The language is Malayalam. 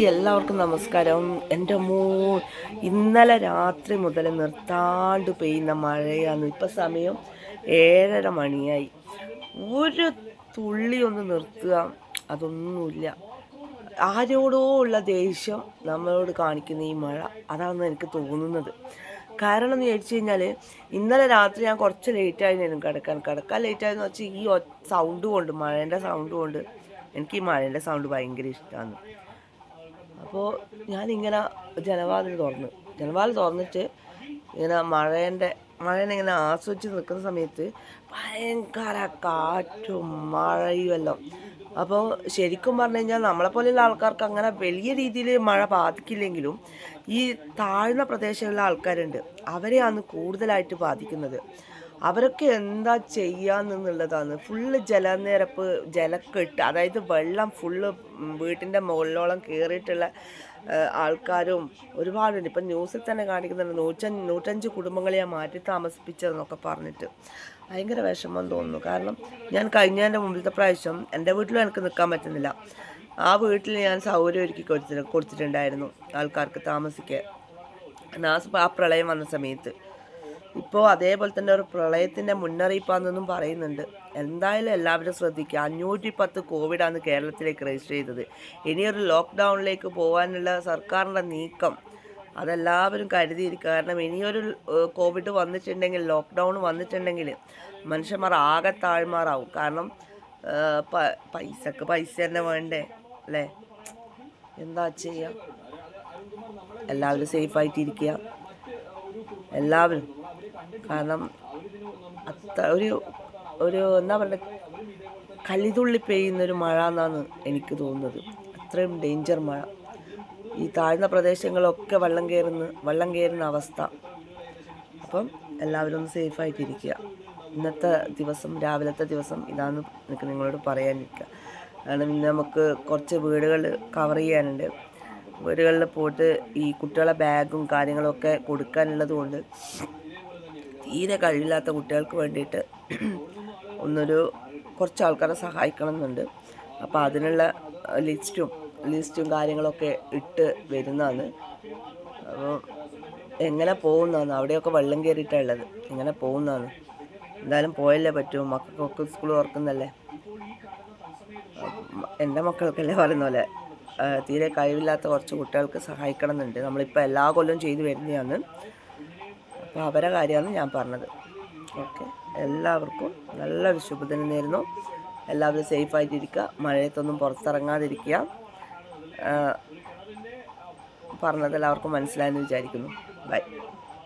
എല്ലാവർക്കും നമസ്കാരം. എന്റെ മോ ഇന്നലെ രാത്രി മുതൽ നിർത്താണ്ട് പെയ്യുന്ന മഴയാണ്. ഇപ്പം സമയം ഏഴര മണിയായി. ഒരു തുള്ളി ഒന്ന് നിർത്തുക അതൊന്നുമില്ല. ആരോടോ ഉള്ള ദേഷ്യം നമ്മളോട് കാണിക്കുന്ന ഈ മഴ അതാണ് എനിക്ക് തോന്നുന്നത്. കാരണം എന്ന് ചോദിച്ചു കഴിഞ്ഞാൽ ഇന്നലെ രാത്രി ഞാൻ കുറച്ച് ലേറ്റായിരുന്നു കിടക്കാൻ. കിടക്കാൻ ലേറ്റായെന്ന് വെച്ചാൽ ഈ സൗണ്ട് കൊണ്ട് മഴേന്റെ സൗണ്ട് കൊണ്ട് എനിക്ക് ഈ മഴേന്റെ സൗണ്ട് ഭയങ്കര ഇഷ്ടമാണ് അപ്പോൾ ഞാനിങ്ങനെ ജനവാതിൽ തുറന്ന്. ജനവാതിൽ തുറന്നിട്ട് ഇങ്ങനെ മഴേന്റെ മഴേനെ ഇങ്ങനെ ആസ്വദിച്ച് നിൽക്കുന്ന സമയത്ത് ഭയങ്കര കാറ്റും മഴയും എല്ലാം. അപ്പോൾ ശരിക്കും പറഞ്ഞു കഴിഞ്ഞാൽ നമ്മളെപ്പോലെയുള്ള ആൾക്കാർക്ക് അങ്ങനെ വലിയ രീതിയിൽ മഴ ബാധിക്കില്ലെങ്കിലും ഈ താഴ്ന്ന പ്രദേശങ്ങളിലെ ആൾക്കാരുണ്ട്. അവരെയാണ് കൂടുതലായിട്ട് ബാധിക്കുന്നത്. അവരൊക്കെ എന്താ ചെയ്യാന്നുള്ളതാണ്. ഫുള്ള് ജലനിരപ്പ് ജലക്കെട്ട് അതായത് വെള്ളം ഫുള്ള് വീട്ടിന്റെ മുകളിലോളം കയറിയിട്ടുള്ള ആൾക്കാരും ഒരുപാടുണ്ട്. ഇപ്പം ന്യൂസിൽ തന്നെ കാണിക്കുന്നുണ്ട്. നൂറ്റ നൂറ്റഞ്ച് കുടുംബങ്ങളെ ഞാൻ മാറ്റി താമസിപ്പിച്ചതെന്നൊക്കെ പറഞ്ഞിട്ട് ഭയങ്കര വിഷമം തോന്നുന്നു. കാരണം ഞാൻ കഴിഞ്ഞതിന്റെ മുമ്പിലത്തെ പ്രാവശ്യം എന്റെ വീട്ടിലും എനിക്ക് നിൽക്കാൻ പറ്റുന്നില്ല. ആ വീട്ടിൽ ഞാൻ സൗകര്യം ഒരുക്കി കൊടുത്തിട്ട് കൊടുത്തിട്ടുണ്ടായിരുന്നു ആൾക്കാർക്ക് താമസിക്കാൻ. ആ പ്രളയം വന്ന സമയത്ത്. ഇപ്പോൾ അതേപോലെ തന്നെ ഒരു പ്രളയത്തിന്റെ മുന്നറിയിപ്പാണെന്നും പറയുന്നുണ്ട്. എന്തായാലും എല്ലാവരും ശ്രദ്ധിക്കുക. അഞ്ഞൂറ്റി പത്ത് കോവിഡാണ് കേരളത്തിലേക്ക് രജിസ്റ്റർ ചെയ്തത്. ഇനിയൊരു ലോക്ക്ഡൗണിലേക്ക് പോകാനുള്ള സർക്കാരിന്റെ നീക്കം അതെല്ലാവരും കരുതിയിരിക്കുക കാരണം ഇനിയൊരു കോവിഡ് വന്നിട്ടുണ്ടെങ്കിൽ ലോക്ക്ഡൗൺ വന്നിട്ടുണ്ടെങ്കിൽ മനുഷ്യന്മാർ ആകെ താഴ്മാറാവും. കാരണം പൈസക്ക് പൈസ തന്നെ വേണ്ടേ? അല്ലേ? എന്താ ചെയ്യുക എല്ലാവരും സേഫായിട്ടിരിക്കുക എല്ലാവരും കാരണം അത്ര ഒരു ഒരു എന്താ പറയുക കലിതുള്ളി പെയ്യുന്നൊരു മഴ എന്നാണ് എനിക്ക് തോന്നുന്നത്. അത്രയും ഡേഞ്ചർ മഴ. ഈ താഴ്ന്ന പ്രദേശങ്ങളൊക്കെ വെള്ളം കയറുന്ന വെള്ളം കയറുന്ന അവസ്ഥ. അപ്പം എല്ലാവരും ഒന്ന് സേഫായിട്ടിരിക്കുക ഇന്നത്തെ ദിവസം രാവിലത്തെ ദിവസം ഇതാണ് എനിക്ക് നിങ്ങളോട് പറയാനിരിക്കുക. കാരണം ഇന്ന് നമുക്ക് കുറച്ച് വീടുകൾ കവർ ചെയ്യാനുണ്ട്. വീടുകളിൽ പോയിട്ട് ഈ കുട്ടികളെ ബാഗും കാര്യങ്ങളൊക്കെ കൊടുക്കാനുള്ളത് കൊണ്ട് തീരെ കഴിവില്ലാത്ത കുട്ടികൾക്ക് വേണ്ടിയിട്ട് ഒന്നൊരു കുറച്ച് ആൾക്കാരെ സഹായിക്കണം എന്നുണ്ട് അപ്പോൾ അതിനുള്ള ലിസ്റ്റും ലിസ്റ്റും കാര്യങ്ങളൊക്കെ ഇട്ട് വരുന്നതാണ്. അപ്പോൾ എങ്ങനെ പോകുന്നതാണ്? അവിടെയൊക്കെ വെള്ളം കയറിയിട്ടുള്ളത് എങ്ങനെ പോകുന്നതാണ്? എന്തായാലും പോയല്ലേ പറ്റൂ. മക്കൾക്കൊക്കെ സ്കൂൾ തുറക്കുന്നല്ലേ? എന്റെ മക്കൾക്കല്ലേ പറയുന്ന പോലെ തീരെ കഴിവില്ലാത്ത കുറച്ച് കുട്ടികൾക്ക് സഹായിക്കണം എന്നുണ്ട് നമ്മളിപ്പോൾ എല്ലാ കൊല്ലവും ചെയ്തു വരുന്നതാണ്. അപ്പോൾ അവരെ കാര്യമാണ് ഞാൻ പറഞ്ഞത്. ഓക്കെ. എല്ലാവർക്കും നല്ലൊരു ശുഭദിനം നേരുന്നു. എല്ലാവരും സേഫായിട്ടിരിക്കുക. മഴയത്തൊന്നും പുറത്തിറങ്ങാതിരിക്കുക. പറഞ്ഞത് എല്ലാവർക്കും മനസ്സിലായെന്ന് വിചാരിക്കുന്നു. ബൈ.